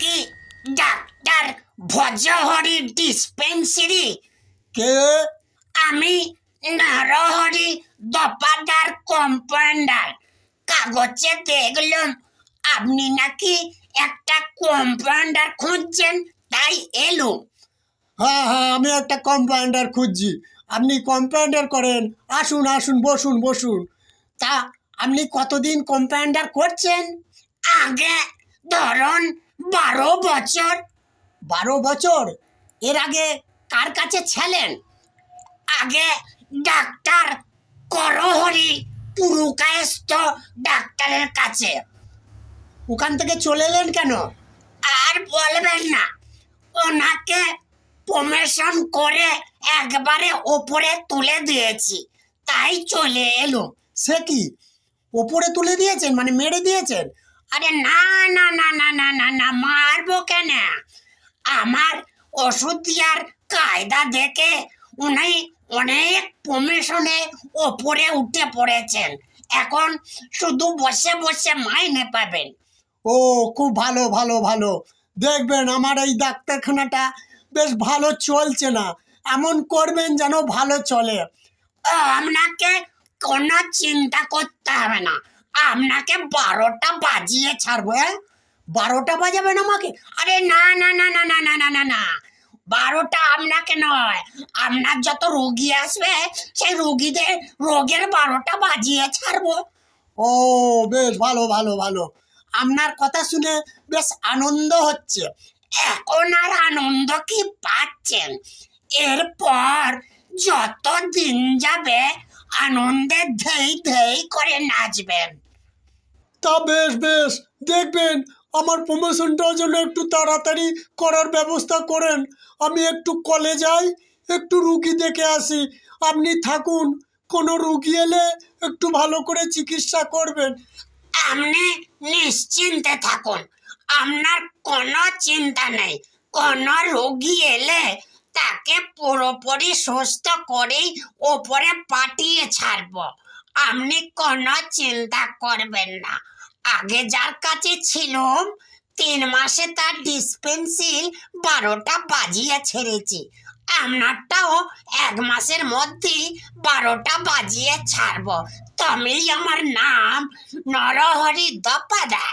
কি doctor Bhojohori dispensary কে? আমি নারহরি দপাদার compounder কাগজে দেখলাম আপনি নাকি একটা কম্পাউন্ডার খুঁজছেন তাই এলো হ্যাঁ হ্যাঁ আমি একটা কম্পাউন্ডার খুঁজছি। আপনি কম্পাউন্ডার করেন। আসুন আসুন বসুন বসুন। তা আপনি কতদিন কম্পাউন্ডার করছেন? আগে ধরুন বারো বছর। বারো বছর? এর আগে কার কাছে ছিলেন? আগে ডাক্তার করহরি পুরুকায়স্থ ডাক্তারের কাছে। ওখান থেকে চলে এলেন কেন? আর বলবেন না। ওনাকে প্রমোশন করে একবারে ওপরে তুলে দিয়েছি। তাই চলে এলো সে কি? ওপরে তুলে দিয়েছেন? মানে মেরে দিয়েছেন? আরে না না না না না না না মারবো কেন? আমার ওষুধ দেওয়ার কায়দা দেখে উনি অনেক প্রমোশনে ওপরে উঠে পড়েছেন। এখন শুধু বসে বসে মাইনে পাবেন। ও খুব ভালো ভালো ভালো। দেখবেন আমার এই ডাক্তারখানাটা বেশ ভালো চলছে না। এমন করবেন যেন ভালো চলে। আপনাকে কোনো চিন্তা করতে হবে না। আপনাকে বারোটা বাজিয়ে ছাড়বো বারোটা বাজাবেন আমাকে? আরে না না না না না না না না না। বারোটা আপনাকে নয়। আপনার যত রোগী আসবে, সেই রোগীদের, রোগের বারোটা বাজিয়ে ছাড়বো। ও, বেশ, ভালো ভালো ভালো। আপনার কথা শুনে বেশ আনন্দ হচ্ছে। এখন আর আনন্দ কি পাচ্ছেন? এরপর যত দিন যাবে, আনন্দে ধেই ধেই করে নাচবেন। তা বেশ বেশ। দেখবেন, আমার প্রমোশনটার জন্য একটু তাড়াতাড়ি করার ব্যবস্থা করেন। আমি একটু কলে যাই, একটু রুগী দেখে আসি। আপনি থাকুন, কোনো রুগী এলে একটু ভালো করে চিকিৎসা করবেন। আপনি নিশ্চিন্তে থাকুন। আপনার কোনো চিন্তা নেই। কোনো রোগী এলে তাকে পুরোপুরি সুস্থ করেই ওপরে পাঠিয়ে ছাড়ব। আপনি কোনো চিন্তা করবেন না। আগে যার কাছে ছিলাম তিন মাসে তার ডিসপেন্সিল বারোটা বাজিয়ে ছেড়েছি। আপনারটাও এক মাসের মধ্যেই বারোটা বাজিয়ে ছাড়ব। তবেই আমার নাম নরহরি দপাদা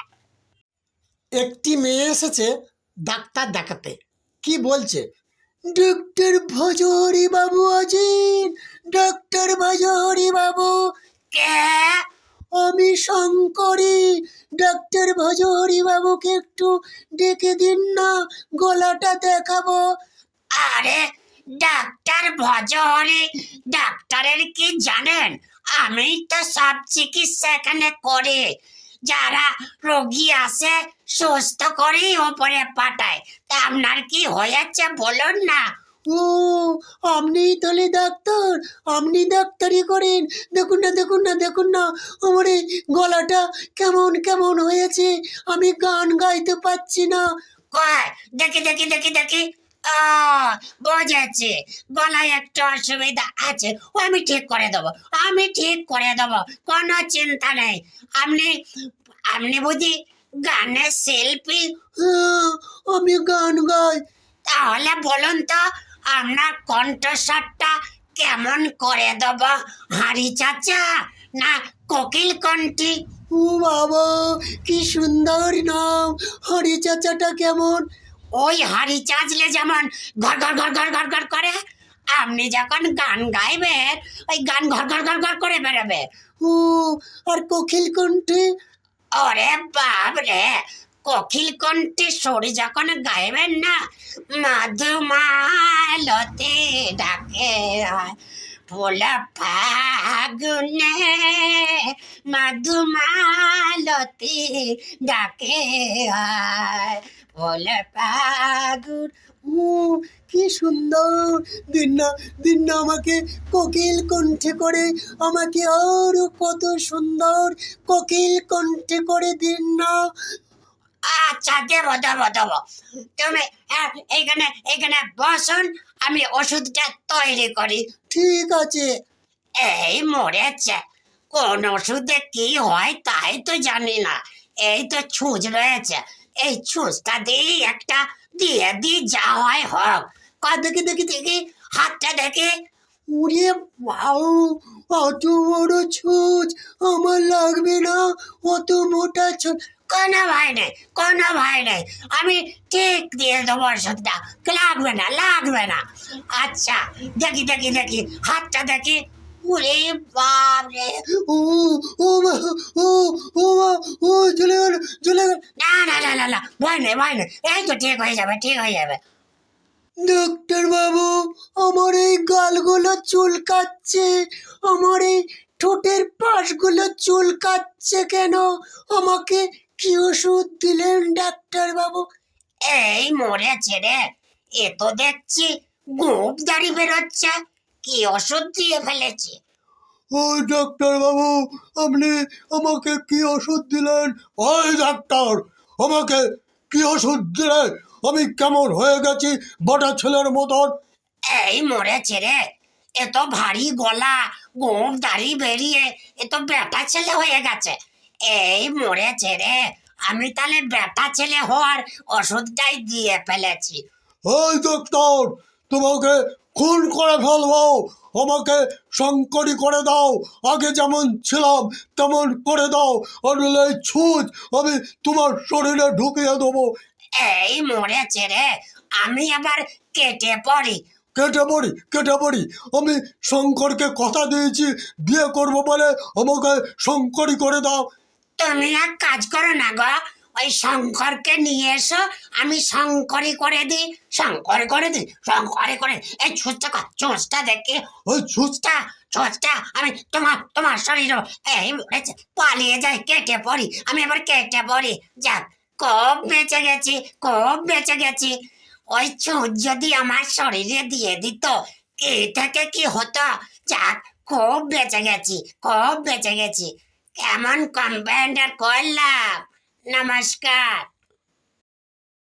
একটি মেয়ে এসেছে ডাক্তার দেখাতে। কি বলছে? ডাক্তার ভজহরি বাবু আছেন ডাক্তার ভজহরি বাবু। কে? আমি শঙ্করী ডাক্তার ভজহরি বাবুকে একটু ডেকে দিন না, গলাটা দেখাবো। আরে ডাক্তার ভজহরি ডাক্তারের কি জানেন? আমি তো সব চিকিৎসা এখানে করি। যারা রোগী আসে, সুস্থ করেই ওপরে পাঠায়। তা আপনার কি হয়েছে বলুন না। ও আপনি তাহলে ডাক্তার আপনি ডাক্তারি করেন। দেখুন না দেখুন না দেখুন না আমার এই গলাটা কেমন কেমন হয়েছে। আমি গান গাইতে পারছি না। কয়? দেখি দেখি দেখি দেখি। ও গলায় একটু অসুবিধা আছে। ও আমি ঠিক করে দেবো আমি ঠিক করে দেবো কোনো চিন্তা নেই। আপনি আপনি বুঝি গানের শিল্পী? হ্যাঁ, আমি গান গাই। তাহলে বলুন তো আপনার কণ্ঠস্বরটা কেমন করে দেব? হাড়ি চাচা, না কোকিল কণ্ঠী? ও বাবা, কি সুন্দর নাম। হরি চাচাটা কেমন? ওই হাড়ি চাচলে যেমন ঘর ঘর ঘর ঘর ঘর ঘর করে, আপনি যখন গান গাইবেন, ওই গান ঘর ঘর ঘর ঘর করে বেরোবে। ও, আর কোকিল কণ্ঠে? ওরে বাপ রে, কোকিল কণ্ঠে সরি যখন গাইবেন না মাধুমালতে ডাকে ফুল ফাগুনে মাধুমালতে ডাকে ফুল ফাগুন, ও কি সুন্দর দিন না দিন না আমাকে কোকিল কণ্ঠে করে, আমাকে আরও কত সুন্দর কোকিল কণ্ঠে করে দিন না। আচ্ছা দেবো দেবো দেবো। তুমি বসুন আমি ওষুধটা তৈরি করি। ঠিক আছে। এই মরেছে। কোন ওষুধে কি হয় তাই তো জানি না। এই তো ছুঁচ রয়েছে। এই ছুঁচটা দিয়ে একটা দিয়ে দি যা হয় হোক। কয় দেখি দেখি দেখি হাতটা দেখে। উড়ে বাউ অত বড় ছুঁচ আমার লাগবে না অত মোটা ছুঁচ। কোনো ভয় নেই, কোনো ভয় নেই। আমি ঠিক দিয়ে দেবো ওষুধটা লাগবে না লাগবে না। আচ্ছা দেখি দেখি দেখি। হাতটা দেখি। ওরে বাপ রে ও ও ও ও ও, চলে না না না না না, ভয় নেই ভয় নেই। এই তো ঠিক হয়ে যাবে, ঠিক হয়ে যাবে। ডাক্তার বাবু, আমার এই গালগুলো চুলকাচ্ছে। আমার এই ঠোঁটের পাশগুলো চুলকাচ্ছে কেন? আমাকে কি ওষুধ দিলেন ডাক্তার বাবু এই মরেছে রে। এ তো দেখছি গোপ দাড়ি বেরোচ্ছে। কি ওষুধ দিয়ে ফেলেছি? ও ডাক্তার বাবু আপনি আমাকে কি ওষুধ দিলেন? ওই ডাক্তার আমাকে কি ওষুধ দিলেন? আমি কেমন হয়ে গেছি বড় ছেলের মতন? এই মরেছে রে। এ তো ভারী গলা গোপ দাড়ি বেরিয়ে এ তো বেটা ছেলে হয়ে গেছে। এই মরেছে রে আমি তাহলে বেটা ছেলে হওয়ার ওষুধটাই দিয়ে ফেলেছি। ওই ডাক্তার তোমাকে খুন করে ফেলব। আমাকে শঙ্করি করে দাও। আগে যেমন ছিলাম তেমন করে দাও। এই ছুঁচ আমি তোমার শরীরে ঢুকিয়ে দেবো। এই মরেছে রে আমি আবার কেটে পড়ি। কেটে পড়ি কেটে পড়ি। আমি শঙ্করকে কথা দিয়েছি বিয়ে করব বলে আমাকে শঙ্করি করে দাও। তুমি এক কাজ করো না গো, ওই শঙ্করকে নিয়ে এসো, আমি শঙ্করই করে দিই শঙ্কর করে দিই শঙ্করে করে এই ছুঁচটা চোঁচটা দেখে, ওই ছুঁচ ছুঁচটা ছুঁচটা আমি তোমার তোমার শরীর এই পালিয়ে যাই, কেটে পড়ি, আমি এবার কেটে পড়ি। যাক কব বেঁচে গেছি কব বেঁচে গেছি। ওই ছুঁচ যদি আমার শরীরে দিয়ে দিত কি থেকে কি হতো? যাক, খুব বেঁচে গেছি, খুব বেঁচে গেছি। কেমন কম্পাউন্ডার করলাম। নমস্কার।